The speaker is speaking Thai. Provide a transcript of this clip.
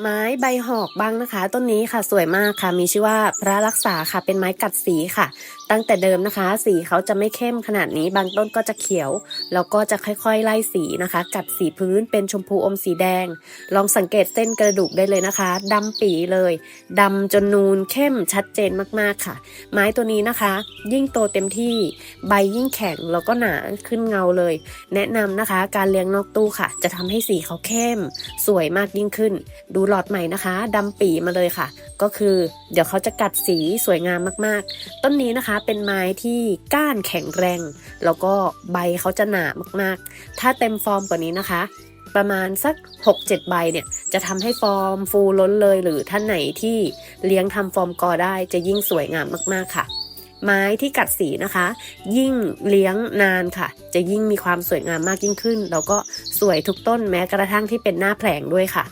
ไม้ใบหอกบ้างนะคะ ต้นนี้ค่ะสวยมากค่ะ มีชื่อว่าพระรักษาค่ะเป็นไม้กัดสีค่ะ ตั้งแต่เดิมนะคะ สีเขาจะไม่เข้มขนาดนี้ บางต้นก็จะเขียวแล้วก็จะค่อยๆ ไล่สีนะคะ กัดสีพื้นเป็นชมพูอมสีแดง ลองสังเกตเส้นกระดูกได้เลยนะคะดำปีเลยดำจนนูนเข้มชัดเจนมากๆค่ะ ไม้ตัวนี้นะคะ ยิ่งโตเต็มที่ใบยิ่งแข็งแล้วก็หนาขึ้นเงาเลย แนะนำนะคะ การเลี้ยงนอกตู้ค่ะ จะทำให้สีเขาเข้ม สวยมากยิ่งขึ้นดูหลอดใหม่นะคะดำปีมาเลยค่ะ ก็คือเดี๋ยวเขาจะกัดสีสวยงามมากๆ ต้นนี้นะคะเป็นไม้ที่ก้านแข็งแรง แล้วก็ใบเขาจะหนามากๆ ถ้าเต็มฟอร์มกว่านี้นะคะ ประมาณสัก 6-7 ใบเนี่ย จะทำให้ฟอร์มฟูล้นเลย หรือท่านไหนที่เลี้ยงทำฟอร์มกอได้จะยิ่งสวยงามมากๆค่ะไม้ที่กัดสีนะคะ ยิ่งเลี้ยงนานค่ะ จะยิ่งมีความสวยงามมากยิ่งขึ้น แล้วก็สวยทุกต้นแม้กระทั่งที่เป็นหน้าแผลงด้วยค่ะ